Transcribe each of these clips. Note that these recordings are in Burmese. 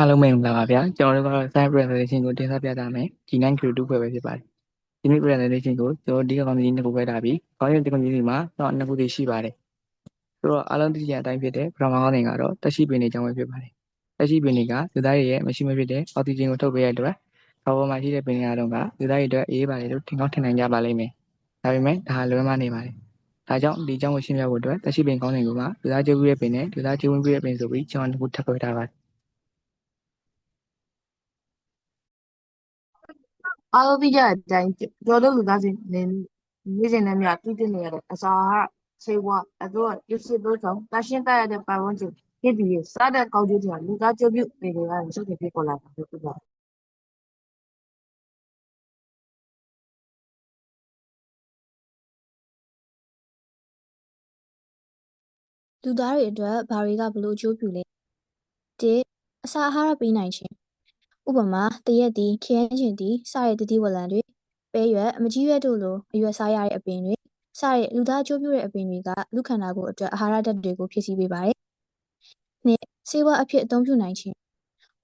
အားလုံးမင်္ဂလာပါဗျာကျွန်တော်တို့ကတော့ site presentation ကိုတင်ဆက်ပြသမယ် G9 Q2 ဖွဲ့ပဲဖြစ်ပါတယ်ဒီနေ့ presentation ကိုကျွန်တော်ဒီက community နှစ်ခုပဲထားပြီးခေါင်းရည်ဒီ community မှာတော့နှစ်ခုတည်းရှိပါတယ်ဆိုတော့အားလုံးသိကြတဲ့အတိုင်းဖြစ်တဲ့ပထမကောင်းစဉ်ကတော့တက်ရှိပင်တွေအကြောင်းပဲဖြစ်ပါတယ်တက်ရှိပင်တွေကလူသားတွေရဲ့မရှိမဖြစ်တဲ့အောက်ဆီဂျင်ကိုထုတ်ပေးရတဲ့အတွက်ကာဗွန်မှာရှိတဲ့ပင်တွေအလုံးကလူသားတွေအတွက်အေးပါတယ်လို့ထင်ကောင်းထင်နိုင်ကြပါလိမ့်မယ်ဒါပေမဲ့ဒါဟာလွဲမှားနေပါတယ်ဒါကြောင့်ဒီအကြောင်းကိုရှင်းပြဖို့အတွက်တက်ရှိပင်ကောင်းစဉ်ကိုမှလူသားကျိုးပြီးတဲ့ပင်နဲ့လူသားကျိုးဝင်ပြီးတဲ့ပင်ဆိုပြီးကျွန်တော်တို့ထပ်ပြောထားပါတယ် အားလုံးသိကြတဲ့အတိုင်းကျော်တို့လူသားစဉ်နေနေစဉ်နဲ့မြတူးတင်နေရတဲ့အစာဟာဆေးဝါးအတော့ရစ်စစ်တို့ကြောင့်တရှင်းတရတဲ့ပတ်ဝန်းကျင်ဖြစ်ပြီးစားတဲ့ကောင်းကျိုးတွေလူသားကျိုးပြုနေကြတဲ့စုပ်ဖြစ်ပေါ်လာတာဖြစ်ပါတယ်လူသားတွေအတွက်ဘာတွေကဘလို့အကျိုးပြုလဲ၁အစာအာဟာရပေးနိုင်ခြင်း ဥပမာတရက်သည်ခရမ်းချင်သည်စတဲ့တတိဝလံတွေပဲရွက်အမကြီးရွက်တို့လိုအရွက်စားရတဲ့အပင်တွေစတဲ့လူသားအကျိုးပြုတဲ့အပင်တွေကလူခန္ဓာကိုယ်အတွက်အာဟာရဓာတ်တွေကိုဖြည့်ဆည်းပေးပါတယ်နှစ်ဆေးဝါးအဖြစ်အသုံးပြုနိုင်ခြင်း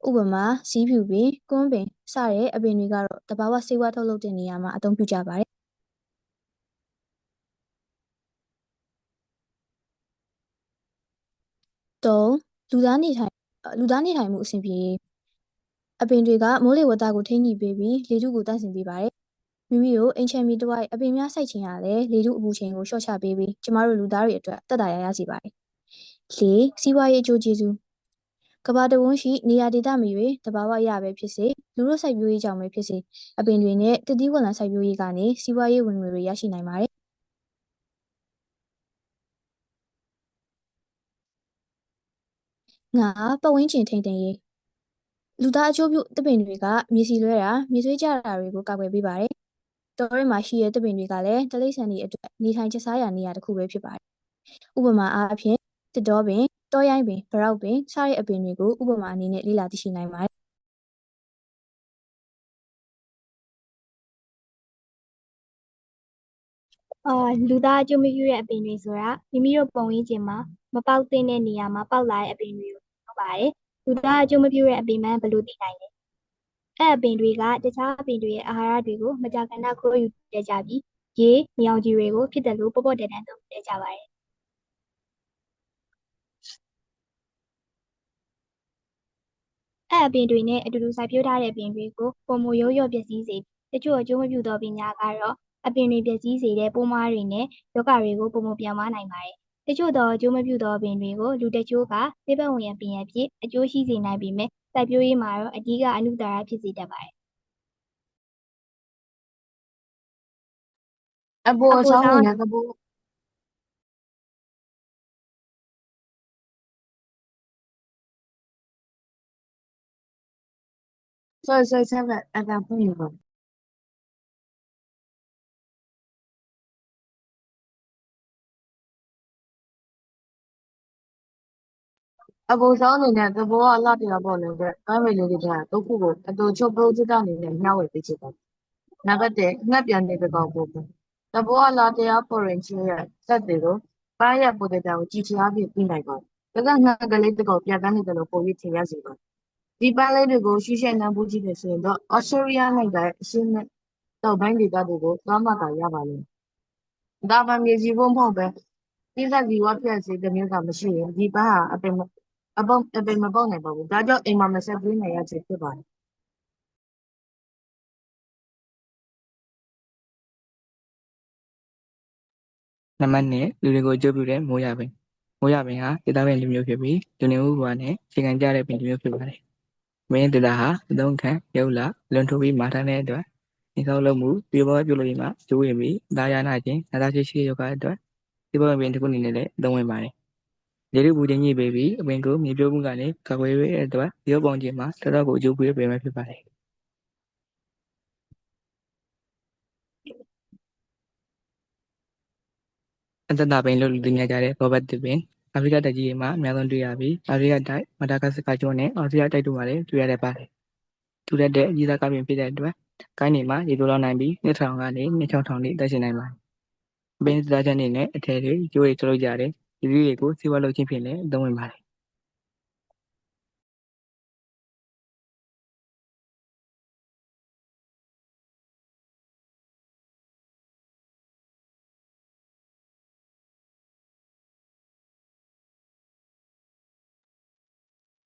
ဥပမာစီးဖြူပင်ကွန်းပင်စတဲ့အပင်တွေကတော့တဘာဝဆေးဝါးထုတ်လုပ်တဲ့နေရာမှာအသုံးပြုကြပါတယ်သုံးလူသားနေထိုင်လူသားနေထိုင်မှုအဆင်ပြေရေး အပင်တွေကမိုးလေဝသကိုထိန်းညှိပေးပြီးလေထုကိုတန့်စင်ပေးပါတယ်မိမိတို့အိမ်ချမ်းမီတစ်ဝိုက်အပင်များစိုက်ခြင်းရလဲလေထုအပူချိန်ကိုလျှော့ချပေးပြီးကျမတို့လူသားတွေအတွက်တက်တာရရစေပါတယ်လေးစီးပွားရေးအကျိုးကျေးဇူးကဘာတဝန်းရှိနေရာဒေသမရွေတဘာဝရပဲဖြစ်စေလူတို့စိုက်ပျိုးရေးကြောင့်ပဲဖြစ်စေအပင်တွေနဲ့တတိဝလံစိုက်ပျိုးရေးကနေစီးပွားရေးဝင်ငွေတွေရရှိနိုင်ပါတယ်ငါပတ်ဝန်းကျင်ထိန်းသိမ်းရေး လူသားအကျိုးပြုတပင်တွေကမြေစီလွဲတာမြေဆွေးကြတာတွေကိုကာကွယ်ပေးပါတယ်တော်ရဲမှာရှိတဲ့တပင်တွေကလည်းတလိษံတွေအတွက်နေထိုင်ကျစားရာနေရာတစ်ခုပဲဖြစ်ပါတယ်ဥပမာအားဖြင့်တစ်တော်ပင်တောရိုင်းပင်ဗရောက်ပင်စတဲ့အပင်တွေကိုဥပမာအနေနဲ့လေ့လာသိရှိနိုင်ပါတယ်အာလူသားအကျိုးမပြုတဲ့အပင်တွေဆိုတာမိမိတို့ပုံရင်းကျင်မှာမပေါက်သင့်တဲ့နေရာမှာပေါက်လာတဲ့အပင်တွေကိုပြောပါတယ် လူသားအကျိုးမပြုတဲ့အပင်မှန်ဘယ်လိုသိနိုင်လဲအဲ့အပင်တွေကတခြားအပင်တွေရဲ့အာဟာရတွေကိုမကြာခဏခိုးယူတတ်ကြပြီးရေမြောင်ကြီးတွေကိုဖြစ်တယ်လို့ပေါ့ပေါ့တန်တန်သုံးတတ်ကြပါတယ်အဲ့အပင်တွေနဲ့အတူတူစိုက်ပျိုးထားတဲ့အပင်တွေကိုပုံမရိုးရော့ပျက်စီးစေတချို့အကျိုးမပြုသောပညာကတော့အပင်တွေပျက်စီးစေတဲ့ပိုးမွှားတွေနဲ့ရောဂါတွေကိုပုံမပြောင်းမနိုင်ပါတယ်။ တချို့သောအကျိုးမပြုသောပင်တွေကိုလူတချို့ကသေဘက်ဝင်ရန်ပင်ရန်ဖြစ်အကျိုးရှိစေနိုင်ပေမဲ့စိုက်ပျိုးရေးမှာတော့အဓိကအနုသာရဖြစ်စေတတ်ပါတယ်အပေါ်အဆောင်နေတဲ့သဘော sorry sorry sorry အတန်ဖွင့်နေပါ အပူဆောင်နေတဲ့သဘောအလားတရားပေါ်နေတဲ့ကမ်းဝေလေးတွေကတုတ်ခုကိုအတူချုပ် project အနေနဲ့မျှဝေပေးချင်တယ်။နံပါတ်1ငှက်ပြန်နေတဲ့ကောင်ပို့ပဲ။သဘောအလားတရားပေါ်ရင်ချင်းရဲ့စက်တွေကိုပန်းရပိုတဲ့တောင်ကြည်ချအားဖြင့်ပြီးနိုင်ပါတယ်။ဒါကငှက်ကလေးတစ်ကောင်ပြန်တန်းနေတယ်လို့ပိုပြီးထင်ရစေပါတယ်။ဒီပန်းလေးတွေကိုရှုရှိနှံပူးကြည့်နေဆိုရင်တော့ Australia နိုင်ငံရဲ့အရှင်းနဲ့တောက်ပိုင်းဒေသတွေကိုသွားမှသာရပါလိမ့်မယ်။ဒါမှမြေကြီးဖို့မဟုတ်ပဲတိကျဇီဝပြည့်စည်တဲ့မျိုးကမရှိရင်ဒီပန်းဟာအပင်မ အပေါအပင်မပေါက်နိုင်ပါဘူးဒါကြောင့်အိမ်မှာမဆက်ပေးနိုင်ရခြင်းဖြစ်ပါတယ်နံပါတ်2လူတွေကိုအကျိုးပြုတဲ့မိုးရပင်မိုးရပင်ဟာဒေသပင်လူမျိုးဖြစ်ပြီးလူနေမှုဘဝနဲ့ခြေခံကြတဲ့ပင်တစ်မျိုးဖြစ်ပါတယ်မင်းဒေသဟာအသုံးခံရုပ်လာလွန်ထိုးပြီးမာထားတဲ့အတွက်ဒီဆောက်လုပ်မှုပြပေါ်ပြုလို့ရမှာကျိုးရင်ပြီးဒါရနာခြင်းနာသာရှိရှိယောဂအတွက်ဒီပေါ်ပင်တစ်ခုအနေနဲ့လည်းအသုံးဝင်ပါတယ် လေထုပူချိန်ညှိပေးပြီးအပင်ကိုမြေပြိုးမှုကနေကာကွယ်ပေးတဲ့အတွက်ရုပ်ပုံချင်းမှာတော်တော်ကိုအကျိုးပေးပေးမယ်ဖြစ်ပါတယ်အသက်တာပင်လို့လူသိများကြတဲ့ဘောဘတ်တစ်ပင်အာဖရိကတိုက်ကြီးမှာအများဆုံးတွေ့ရပြီးအာဖရိကတိုက်မဒါဂတ်စကာကျွန်းနဲ့အော်စတြေးလျတိုက်တို့မှာလည်းတွေ့ရတတ်ပါတယ်။ထူထပ်တဲ့အကြီးစားကပင်ဖြစ်တဲ့အတွက်ကိုင်းနေမှာရေလိုလောက်နိုင်ပြီးနှစ်ထောင်ကနေနှစ်ချောင်းထောင်ထိတက်ရှင်နိုင်ပါတယ်။ပင်စသားချက်အနေနဲ့အထည်တွေကျိုးတွေထုတ်လုပ်ကြတဲ့ ဒီလိုတွေကိုစေဝါလုပ်ခြင်းဖြင့်လည်းအသုံးဝင်ပါတယ်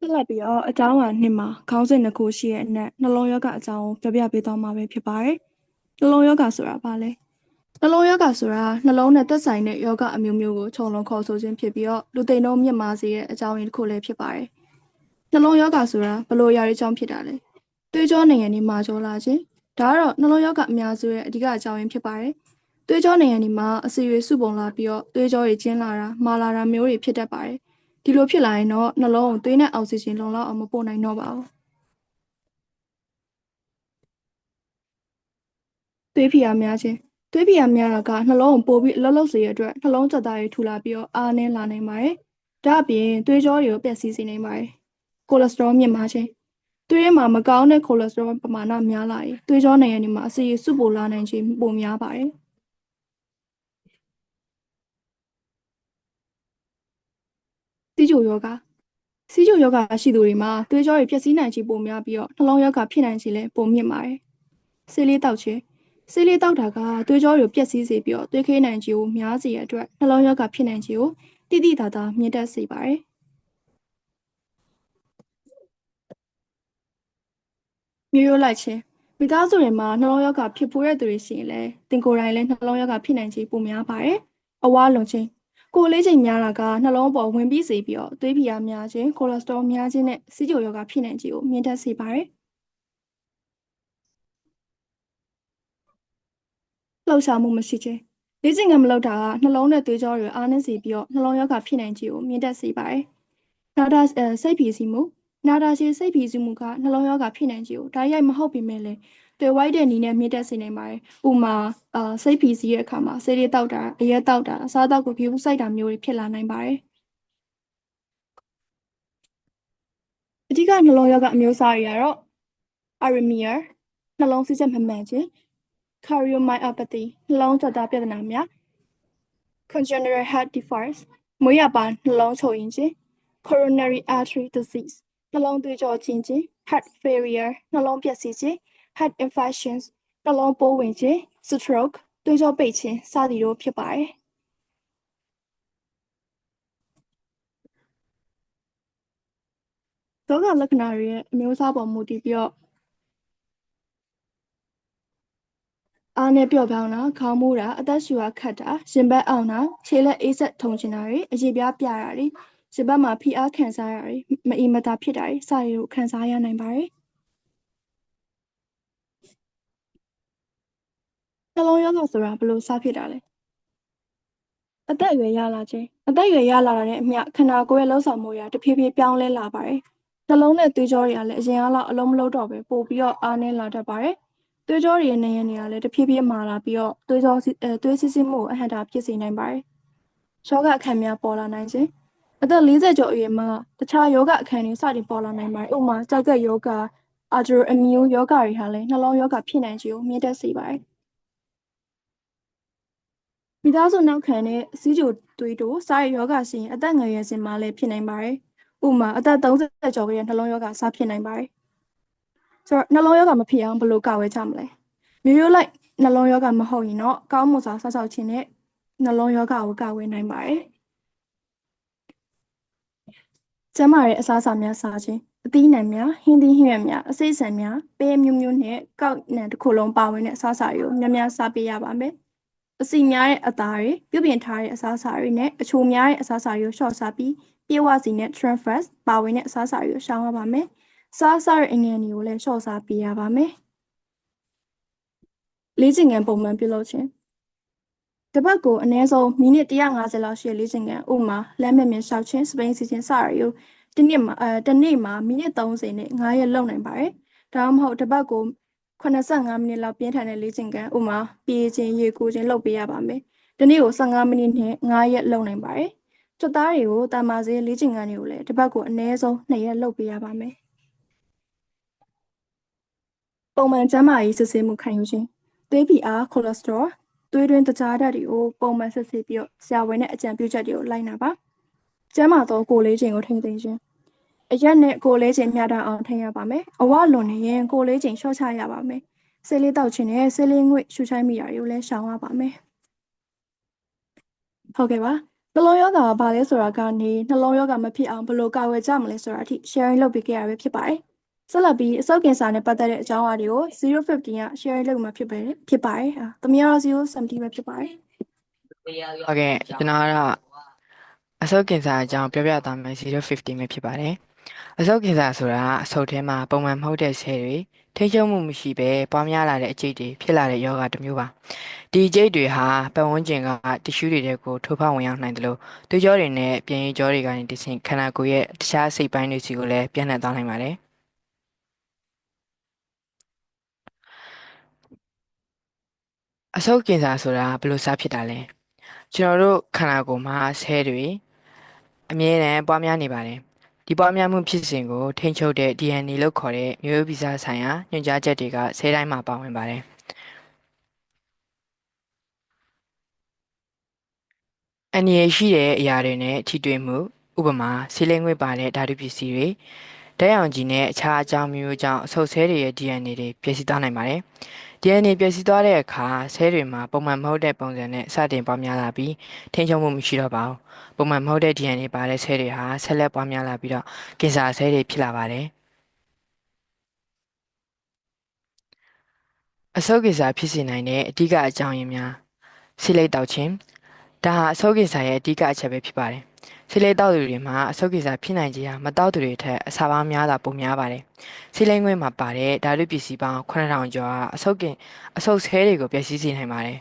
ဆက်လက်ပြီးတော့အကြောင်းအရာနှစ်မှာခေါင်းစဉ်တစ်ခုရှိတဲ့အနက်နှလုံးယောဂအကြောင်းကိုပြောပြပေးသွားမှာပဲဖြစ်ပါတယ်။နှလုံးယောဂဆိုတာဘာလဲ။ နှလုံးရောဂါဆိုတာနှလုံးနဲ့သက်ဆိုင်တဲ့ရောဂါအမျိုးမျိုးကိုခြုံလုံးခေါ်ဆိုခြင်းဖြစ်ပြီးတော့လူသိနှုံးမြင့်မားစေတဲ့အကြောင်းရင်းတစ်ခုလည်းဖြစ်ပါတယ်။နှလုံးရောဂါဆိုတာဘယ်လိုအရာတွေကြောင့်ဖြစ်တာလဲ။သွေးကြောနိုင်ငံတွေမှာကြောလာခြင်းဒါကတော့နှလုံးရောဂါအများစုရဲ့အဓိကအကြောင်းရင်းဖြစ်ပါတယ်။သွေးကြောနိုင်ငံတွေမှာအဆီတွေစုပုံလာပြီးတော့သွေးကြောတွေကျဉ်လာတာမာလာတာမျိုးတွေဖြစ်တတ်ပါတယ်။ဒီလိုဖြစ်လာရင်တော့နှလုံးကိုသွေးနဲ့အောက်ဆီဂျင်လုံလောက်အောင်မပို့နိုင်တော့ပါဘူးသွေးဖိအားများခြင်း သွေးဖိအားများတာကနှလုံးကိုပိုပြီးအလုပ်လုပ်စေရတဲ့အတွက်နှလုံးသက်သားတွေထူလာပြီးတော့အားနည်းလာနိုင်ပါတယ်ဒါအပြင်သွေးကြောတွေကိုပျက်စီးစေနိုင်ပါတယ်ကိုလက်စတရောမြင့်မားခြင်းသွေးထဲမှာမကောင်းတဲ့ကိုလက်စတရောပမာဏများလာရင်သွေးကြောနိုင်ငံတွေမှာအဆီရစုပိုလာနိုင်ခြင်းပိုများပါတယ်စီးကျိုယောဂစီးကျိုယောဂရှိသူတွေမှာသွေးကြောတွေပျက်စီးနိုင်ခြင်းပိုများပြီးတော့နှလုံးယောဂဖြစ်နိုင်ခြင်းလည်းပိုမြင့်ပါတယ်။ဆေးလေးတောက်ခြင်း ဆေးလေးတောက်တာကသွေးကြောတွေကိုပျက်စီးစေပြီးတော့သွေးခေးနိုင်ခြင်းကိုများစေရတဲ့အတွက်နှလုံးယောဂဖြစ်နိုင်ခြင်းကိုတိတိတသာမြင့်တက်စေပါတယ်။မျိုးရိုးလိုက်ခြင်းမိသားစုတွေမှာနှလုံးယောဂဖြစ်ပေါ်တဲ့သူတွေရှိရင်လည်းတင်ကိုယ်တိုင်လည်းနှလုံးယောဂဖြစ်နိုင်ခြင်းပိုများပါတယ်။အဝါလွန်ခြင်းကိုယ်လေးချိန်များတာကနှလုံးပေါ်ဝင်ပြီးစေပြီးတော့သွေးဖိအားများခြင်းကိုလက်စတရောများခြင်းနဲ့စီးကျိုယောဂဖြစ်နိုင်ခြင်းကိုမြင့်တက်စေပါတယ်။ လှုပ်ရှားမှုမရှိခြင်းလေ့ကျင့်ခန်းမလုပ်တာကနှလုံးနဲ့သွေးကြောတွေအားနည်းစေပြီးတော့နှလုံးယောဂဖြစ်နိုင်ခြင်းကိုမြင့်တက်စေပါတယ်။နာတာအဲစိတ်ဖိစီးမှုနာတာရှည်စိတ်ဖိစီးမှုကနှလုံးယောဂဖြစ်နိုင်ခြင်းကိုဒါရိုက်မဟုတ်ပေမဲ့လည်းတွေ့ဝိုက်တဲ့နည်းနဲ့မြင့်တက်စေနိုင်ပါတယ်။ဥမာအာစိတ်ဖိစီးရဲ့အခါမှာဆေးလေးတောက်တာအရက်တောက်တာအစားအသောက်ကိုဖြူစိုက်တာမျိုးတွေဖြစ်လာနိုင်ပါတယ်။အဓိကနှလုံးယောဂအမျိုးအစားတွေကတော့ arrhythmia နှလုံးစီးချက်မမှန်ခြင်း cardiomyopathy နှလုံးသွက်သားပြဿနာများ congenital heart defects မွေးရပါနှလုံးချို့ယွင်းခြင်း coronary artery disease နှလုံးသွေးကြောချင်းခြင်း heart failure နှလုံးပျက်စီးခြင်း heart infections နှလုံးပိုးဝင်ခြင်း stroke သွေးကြောပိတ်ခြင်းစသည်တို့ဖြစ်ပါတယ်ယောဂလက္ခဏာတွေရဲ့အမျိုးအစားပေါ်မူတည်ပြီးတော့ အားနဲ့ပျော့ပြောင်းတာခေါင်းမူးတာအသက်ရှူတာခတ်တာရှင်ဘက်အောင်တာခြေလက်အေးဆက်ထုံချင်တာတွေအရေပြားပြတာတွေရှင်ဘက်မှာဖိအားခံစားရတာတွေမအီမသာဖြစ်တာတွေစသည်တို့ခံစားရနိုင်ပါတယ်နှလုံးရောဂါဆိုတာဘယ်လိုစဖြစ်တာလဲအသက်အရွယ်ရလာခြင်းအသက်အရွယ်ရလာတာနဲ့အမျှခန္ဓာကိုယ်ရဲ့လှုပ်ဆောင်မှုတွေတဖြည်းဖြည်းပြောင်းလဲလာပါတယ်နှလုံးနဲ့သွေးကြောတွေကလည်းအရင်ကလောက်အလုံးမလုံးတော့ပဲပို့ပြီးတော့အားနည်းလာတတ်ပါတယ် သွေးကြောတွေရဲ့နေရနေတာလည်းတဖြည်းဖြည်းမာလာပြီးတော့သွေးကြောစီအဲသွေးစစ်စစ်မှုကိုအဟန့်တာဖြစ်စေနိုင်ပါတယ်ယောဂအခမ်းများပေါ်လာနိုင်ခြင်းအသက်40ကျော်အရွယ်မှာတခြားယောဂအခမ်းတွေစတင်ပေါ်လာနိုင်ပါတယ်ဥပမာကြောက်ကက်ယောဂ autoimmune ယောဂတွေဟာလည်းနှလုံးယောဂဖြစ်နိုင်ခြင်းကိုမြင့်တက်စေပါတယ်မိသားစုနောက်ခံတဲ့စီးကျိုသွေးတိုးစားရယောဂရှိရင်အသက်ငယ်ရွယ်စဉ်မှာလည်းဖြစ်နိုင်ပါတယ်ဥပမာအသက်30ကျော်ရဲ့နှလုံးယောဂစဖြစ်နိုင်ပါတယ် ဆိုတော့နှလုံးယောဂမဖြစ်အောင်ဘယ်လိုကာဝယ်ကြမလဲမျိုးရိုးလိုက်နှလုံးယောဂမဟုတ်ရင်တော့ကောင်းမွန်စွာဆောက်ရှောက်ခြင်းနဲ့နှလုံးယောဂကိုကာဝယ်နိုင်ပါတယ်ကျန်းမာတဲ့အစားအစာများစားခြင်းအသီးအနှံများဟင်းသီးဟင်းရွက်များအစိတ်ဆန်များပဲမျိုးမျိုးနဲ့ကောက်နှံတစ်ခုလုံးပါဝင်တဲ့အစားအစာတွေကိုများများစားပေးရပါမယ်အစီများတဲ့အသားတွေပြုပြင်ထားတဲ့အစားအစာတွေနဲ့အချိုများတဲ့အစားအစာတွေကိုရှော့စားပြီးပြေဝစီနဲ့ transfers ပါဝင်တဲ့အစားအစာတွေကိုရှောင်ရပါမယ်။ စားစားတဲ့အငယ်တွေကိုလည်းရှော့စားပေးရပါမယ်။လေ့ကျင့်ခန်းပုံမှန်ပြုလုပ်ခြင်းတစ်ပတ်ကိုအနည်းဆုံးမိနစ်150လောက်ရှိတဲ့လေ့ကျင့်ခန်းဥပမာလမ်းမမြင်ရှောက်ခြင်းစပိန်စီခြင်းစရတွေကိုတစ်နှစ်မှာအဲတစ်နေ့မှာမိနစ်30နဲ့9ရက်လုပ်နိုင်ပါတယ်။ဒါမှမဟုတ်တစ်ပတ်ကို85မိနစ်လောက်ပြင်းထန်တဲ့လေ့ကျင့်ခန်းဥပမာပြေးခြင်းရေကူခြင်းလုပ်ပေးရပါမယ်။ဒီနေ့ကို15မိနစ်နဲ့9ရက်လုပ်နိုင်ပါတယ်။ကျွတ်သားတွေကိုတာမာစေးလေ့ကျင့်ခန်းတွေကိုလည်းတစ်ပတ်ကိုအနည်းဆုံး2ရက်လုပ်ပေးရပါမယ်။ ပုံမှန်ကျန်းမာရေးစစ်ဆေးမှုခံယူခြင်းသွေးဖိအားကိုလက်စတရောသွေးတွင်းတကြားဓာတ်တွေကိုပုံမှန်စစ်ဆေးပြီးတော့ဆရာဝန်နဲ့အကြံပြုချက်တွေကိုလိုက်နာပါ။ကျန်းမာသောကိုယ်လေးချိန်ကိုထိန်းသိမ်းခြင်းအရက်နဲ့ကိုယ်လေးချိန်မျှတအောင်ထိန်းရပါမယ်။အဝလွန်နေရင်ကိုယ်လေးချိန်လျှော့ချရပါမယ်။ဆေးလေးတောက်ခြင်းနဲ့ဆေးလေးငွေ့ရှူချိုင်းမိတာတွေကိုလည်းရှောင်ရပါမယ်။ဟုတ်ကဲ့ပါနှလုံးရောဂါကဘာလဲဆိုတာကနေနှလုံးရောဂါမဖြစ်အောင်ဘယ်လိုကာကွယ်ကြမလဲဆိုတာအထိ sharing လုပ်ပေးခဲ့ရပဲဖြစ်ပါတယ်။ ဆက်လက်ပြီးအဆုတ်ကင်ဆာနဲ့ပတ်သက်တဲ့အကြောင်းအရာတွေကို015က sharing လုပ်မှာဖြစ်ပါတယ်ဖြစ်ပါတယ်။အာသမီးကတော့070ပဲဖြစ်ပါတယ်။ဟုတ်ကဲ့ကျွန်တော်ကတော့အဆုတ်ကင်ဆာအကြောင်းပြောပြသွားမယ်050ပဲဖြစ်ပါတယ်အဆုတ်ကင်ဆာဆိုတာအဆုတ်ထဲမှာပုံမှန်မဟုတ်တဲ့ဆဲတွေထိချုံမှုမရှိဘဲပွားများလာတဲ့အကျိတ်တွေဖြစ်လာတဲ့ယောဂတစ်မျိုးပါဒီအကျိတ်တွေဟာပတ်ဝန်းကျင်ကတ िश ူးတွေကိုထိုးဖောက်ဝင်ရောက်နိုင်တယ်လို့သွေးကြောတွေနဲ့ပြင်ရည်ကြောတွေကနေတဆင့်ခန္ဓာကိုယ်ရဲ့တခြားစိတ်ပိုင်းတွေစီကိုလည်းပြန့်နှံ့သွားနိုင်ပါတယ် အဆုတ်ကင်ဆာဆိုတာဘယ်လိုစဖြစ်တာလဲကျွန်တော်တို့ခန္ဓာကိုယ်မှာဆဲတွေအမြဲတမ်းပွားများနေပါတယ်ဒီပွားများမှုဖြစ်စဉ်ကိုထိန်းချုပ်တဲ့ DNA လို့ခေါ်တဲ့မျိုးရိုးဗီဇဆိုင်ရာညွှန်ကြားချက်တွေကဆဲတိုင်းမှာပါဝင်ပါတယ်အန္တရာယ်ရှိတဲ့အရာတွေနဲ့ထိတွေ့မှု ဥပမာဆေးလိမ်ငွေ့ပါတဲ့ဓာတုပစ္စည်းတွေ ဓာတ်ရောင်ခြည်နဲ့အခြားအကြောင်းမျိုးကြောင့်အဆုတ်ဆဲတွေရဲ့ DNA တွေပျက်စီးသွားနိုင်ပါတယ်။ DNA ပျက်စီးသွားတဲ့အခါဆဲတွေမှာပုံမှန်မဟုတ်တဲ့ပုံစံနဲ့စတင်ပွားများလာပြီးထိန်းချုပ်မှုမရှိတော့ပါဘူး။ပုံမှန်မဟုတ်တဲ့ DNA ပါတဲ့ဆဲတွေဟာဆက်လက်ပွားများလာပြီးတော့ကင်ဆာဆဲတွေဖြစ်လာပါတယ်။အဆုတ်ကင်ဆာဖြစ်စေနိုင်တဲ့အဓိကအကြောင်းရင်းများဆီလိတ်တောက်ခြင်းဒါဟာအဆုတ်ကင်ဆာရဲ့အဓိကအချက်ပဲဖြစ်ပါတယ်။ ဆီလိတ်တောက်သူတွေမှာအဆုတ်ကင်ဆာဖြစ်နိုင်ခြင်းဟာမတောက်သူတွေထက်အစာပေါင်းများတာပိုများပါတယ်။ဆီလိတ်ငွေ့မှာပါတဲ့ဓာတုပစ္စည်းပေါင်း9000ကျော်ကအဆုတ်ကင်အဆုတ်ဆဲတွေကိုပျက်စီးစေနိုင်ပါတယ်။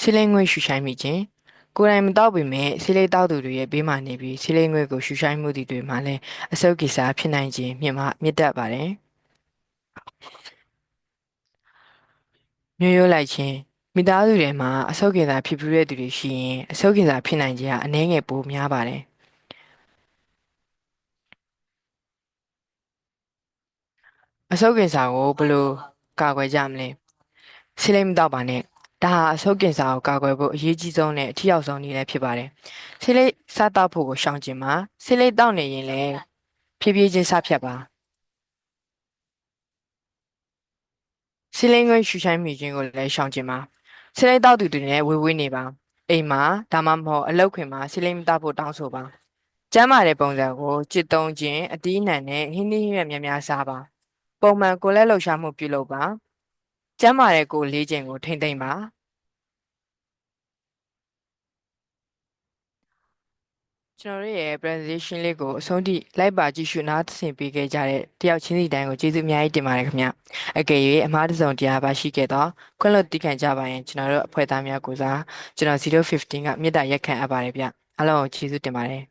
ဆီလိတ်ငွေ့ရှူရှိုင်းမိခြင်းကိုယ်တိုင်မတောက်ပေမဲ့ဆီလိတ်တောက်သူတွေရဲ့ဘေးမှာနေပြီးဆီလိတ်ငွေ့ကိုရှူရှိုင်းမှုတွေမှာလည်းအဆုတ်ကင်ဆာဖြစ်နိုင်ခြင်းမြင့်မမြင့်တက်ပါတယ်။မျိုးရိုးလိုက်ခြင်း မိသားစုတွေမှာအဆုတ်ကင်ဆာဖြစ်ပူးတဲ့သူတွေရှိရင်အဆုတ်ကင်ဆာဖြစ်နိုင်ခြင်းကအနည်းငယ်ပိုများပါတယ်အဆုတ်ကင်ဆာကိုဘယ်လိုကာကွယ်ကြမလဲဆီလိမ်မတော့ပါနဲ့ဒါဟာအဆုတ်ကင်ဆာကိုကာကွယ်ဖို့အရေးကြီးဆုံးနဲ့အထူးရောက်ဆုံးနည်းလည်းဖြစ်ပါတယ်ဆီလိမ်စားတောက်ဖို့ကိုရှောင်ကျင်ပါဆီလိမ်တောက်နေရင်လည်းဖြည်းဖြည်းချင်းစဖြတ်ပါဆီလိမ်ငွေရှူရှိုင်းမိခြင်းကိုလည်းရှောင်ကျင်ပါ ဆီလိမ်တောက်သူတွေနဲ့ဝေးဝေးနေပါအိမ်မှာဒါမှမဟုတ်အလုပ်ခွင်မှာဆီလိမ်တောက်ဖို့တောင်းဆိုပါကျမ်းမာတဲ့ပုံစံကိုจิตသုံးခြင်းအတီးနှံနဲ့ဟင်းသီးဟင်းရွက်များများစားပါပုံမှန်ကိုယ်လက်လှုပ်ရှားမှုပြုလုပ်ပါကျမ်းမာတဲ့ကိုယ်လေးခြင်းကိုထိမ့်သိမ့်ပါ ကျွန်တော်တို့ရဲ့ presentation လေးကိုအဆုံးထိလိုက်ပါကြည့်ရှုနားဆင်ပေးခဲ့ကြတဲ့တယောက်ချင်းစီတိုင်းကိုကျေးဇူးအများကြီးတင်ပါတယ်ခင်ဗျအကယ်၍အမှားတစ်စုံတရားပါရှိခဲ့တော့ခွင့်လွှတ်တိခံကြပါရင်ကျွန်တော်တို့အဖွဲ့သားများကိုစားကျွန်တော်015ကမြေတားရက်ခံအပ်ပါတယ်ဗျအားလုံးကိုကျေးဇူးတင်ပါတယ်